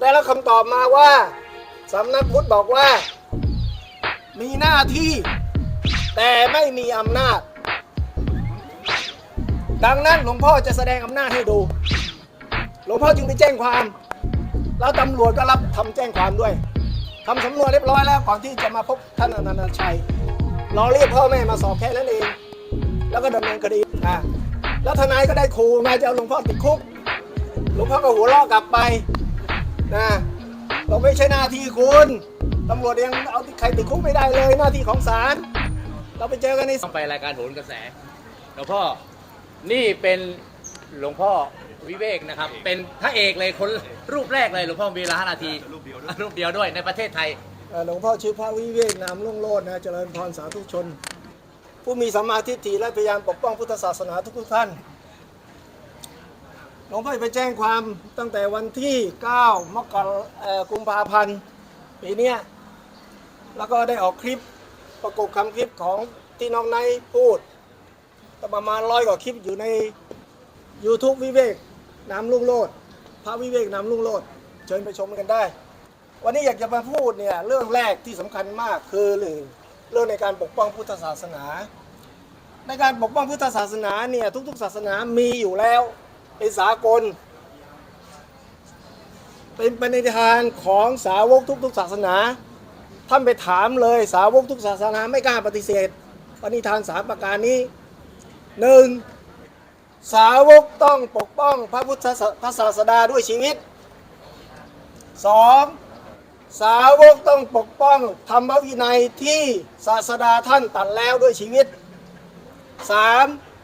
ได้รับคำตอบมาว่าสำนักพุทธบอกว่า มีหน้าที่ แต่ไม่มีอำนาจ ดังนั้นหลวงพ่อจะแสดงอำนาจให้ดู หลวงพ่อจึงไปแจ้งความ แล้วตำรวจก็รับทำแจ้งความด้วยทำสำนวนเรียบร้อยแล้วก่อนที่จะมาพบท่านอนันตชัยรอเรียกพ่อแม่มาสอบแค่นั้นเอง แล้วก็ดำเนินคดีอะแล้วทนายก็ได้ขู่มาจะเอาหลวงพ่อติดคุก หลวงพ่อก็หัวเราะกลับไป นะ เราไม่ใช่หน้าที่คุณตำรวจยังเอาใครติดคุกไม่ได้เลยหน้าที่ของศาลเราไปเจอกันในต้องไปรายการโหนกระแสหลวงพ่อนี่เป็นหลวงพ่อวิเวกนะครับ เป็นพระเอกเลยคนรูปแรกเลยหลวงพ่อมีเวลาห้านาทีรูปเดียวด้วยรูปเดียวด้วยในประเทศไทยเอ่อหลวงพ่อชื่อพระวิเวกนามลุ่งโลดนะเจริญพรสาธุชน ผู้มีสัมมาทิฏฐิและพยายามปกป้องพุทธศาสนาทุกๆท่าน หลวงพ่อไปแจ้งความตั้งแต่วันที่ 9 มกรากุมภาพันธ์ปีนี้แล้วก็ได้ออกคลิปประกบคำคลิปของที่น้องไนพูดประมาณร้อยกว่าคลิปอยู่ใน YouTube วิเวกนามลุ่งโลดพระวิเวกนามลุ่งโลดเชิญไปชมกันได้ วันนี้อยากจะมาพูดเนี่ยเรื่องแรกที่สำคัญมากคือหนึ่งเรื่องในการปกป้องพุทธศาสนา ในการปกป้องพุทธศาสนาเนี่ยทุกๆ ศาสนามีอยู่แล้ว เป็นสากล เป็นปณิธานของสาวกทุกๆศาสนา ท่านไปถามเลยสาวกทุกศาสนาไม่กล้าปฏิเสธ ปณิธานสามประการนี้หนึ่งสาวกต้องปกป้องพระพุทธศาสดาด้วยชีวิตสองสาวกต้องปกป้องธรรมวินัยที่ศาสดาท่านตัดแล้วด้วยชีวิต 3.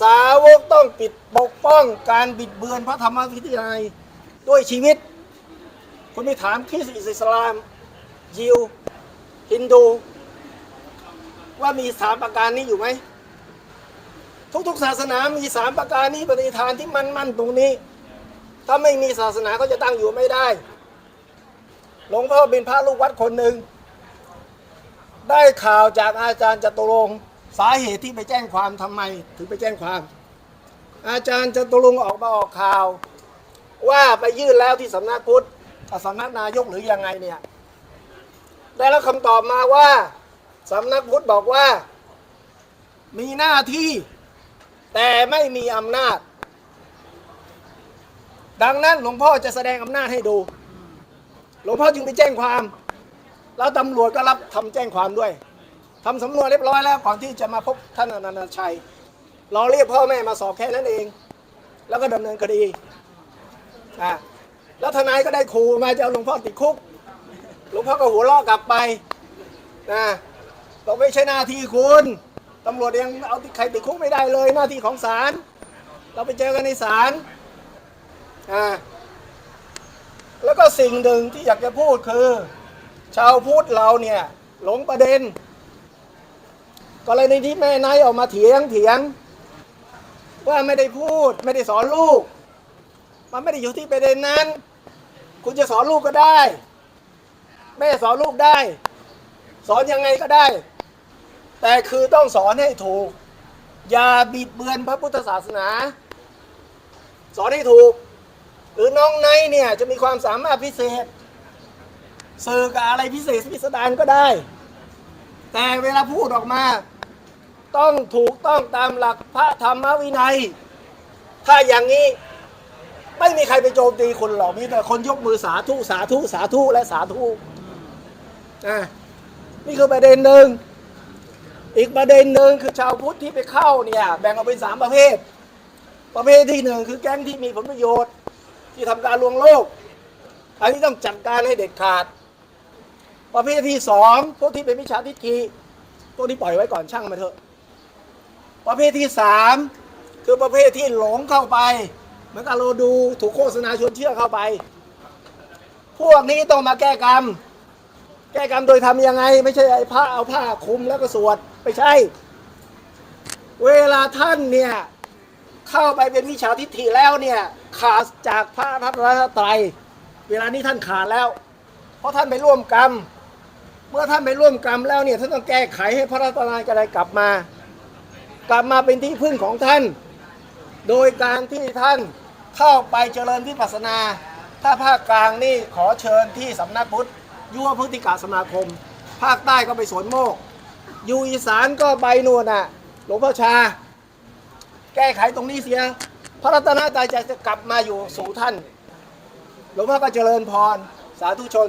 สาวกต้องปิดปกป้องการบิดเบือนพระธรรมวินัยด้วยชีวิต คุณไปถามคริสต์อิสลาม ยิวฮินดู ว่ามีสามประการนี้อยู่ไหม ทุกๆศาสนามีสามประการนี้ปฏิฐานที่มั่นๆตรงนี้ ถ้าไม่มีศาสนาก็จะตั้งอยู่ไม่ได้ หลวงพ่อเป็นพระลูกวัดคนหนึ่ง ได้ข่าวจากอาจารย์จตุรงค์ สาเหตุที่ไปแจ้งความทำไมถึงไปแจ้งความ อาจารย์จตุรงค์ออกมาออกข่าว ว่าไปยื่นแล้วที่สำนักพุทธกับสำนักนายกหรือยังไงเนี่ยได้รับคำตอบมาว่าสำนักพุทธบอกว่า มีหน้าที่ แต่ไม่มีอำนาจ ดังนั้นหลวงพ่อจะแสดงอำนาจให้ดู หลวงพ่อจึงไปแจ้งความ แล้วตำรวจก็รับทำแจ้งความด้วย ทำสำนวนเรียบร้อยแล้วก่อนที่จะมาพบท่านอนันตชัยรอเรียกพ่อแม่มาสอบแค่นั้นเอง แล้วก็ดำเนินคดีอะแล้วทนายก็ได้ขู่มาจะเอาหลวงพ่อติดคุก หลวงพ่อก็หัวเราะกลับไปนะเราไม่ใช่หน้าที่คุณตำรวจยังเอาใครติดคุกไม่ได้เลยหน้าที่ของศาลเราไปเจอกันในศาลอ่าแล้วก็สิ่งหนึ่งที่อยากจะพูดคือ ชาวพุทธเราเนี่ยหลงประเด็น กรณีที่แม่นายออกมาเถียงเถียง ว่าไม่ได้พูดไม่ได้สอนลูก มันไม่ได้อยู่ที่ประเด็นนั้น คุณจะสอนลูกก็ได้ แม่สอนลูกได้ สอนยังไงก็ได้ แต่คือต้องสอนให้ถูก อย่าบิดเบือนพระพุทธศาสนา สอนให้ถูก หรือน้องไนเนี่ยจะมีความสามารถพิเศษสื่อกับอะไรพิเศษพิสดารก็ได้ แต่เวลาพูดออกมา ต้องถูกต้องตามหลักพระธรรมวินัย ถ้าอย่างนี้ไม่มีใครไปโจมตีคนหรอกมีแต่คนยกมือสาธุสาธุสาธุและสาธุอะนี่คือประเด็นหนึ่งอีกประเด็นหนึ่งคือชาวพุทธที่ไปเข้าเนี่ยแบ่งออกเป็นสามประเภท ประเภทที่หนึ่งคือแก๊งที่มีผลประโยชน์ ที่ทำการลวงโลก อันนี้ต้องจัดการให้เด็ดขาด ประเภทที่สองพวกที่เป็นมิจฉาทิฏฐิพวกที่ปล่อยไว้ก่อนช่างมาเถอะ ประเภทที่สามคือประเภทที่หลงเข้าไปเหมือนกับเราดูถูกโฆษณาชวนเชื่อเข้าไป พวกนี้ต้องมาแก้กรรม แก้กรรมโดยทำยังไง ไม่ใช่ไอ้ผ้าเอาผ้าคลุมแล้วก็สวดไม่ใช่ เวลาท่านเนี่ยเข้าไปเป็นวิชาทิฏฐิแล้วเนี่ยขาดจากพระรัตนตรัยเวลานี้ท่านขาดแล้ว เพราะท่านไปร่วมกรรม เมื่อท่านไปร่วมกรรมแล้วเนี่ยท่านต้องแก้ไขให้พระรัตนตรัยกลับมา กลับมาเป็นที่พึ่งของท่าน โดยการที่ท่านเข้าไปเจริญวิปัสสนา ถ้าภาคกลางนี่ขอเชิญที่สำนักพุทธยุวพุทธิกาสมาคม ภาคใต้ก็ไปสวนโมก อยู่อีสานก็ไปนู่นน่ะ หลวงพ่อชา แก้ไขตรงนี้เสีย พระรัตนตรัยจะกลับมาอยู่สู่ท่าน หลวงพ่อก็เจริญพร สาธุชน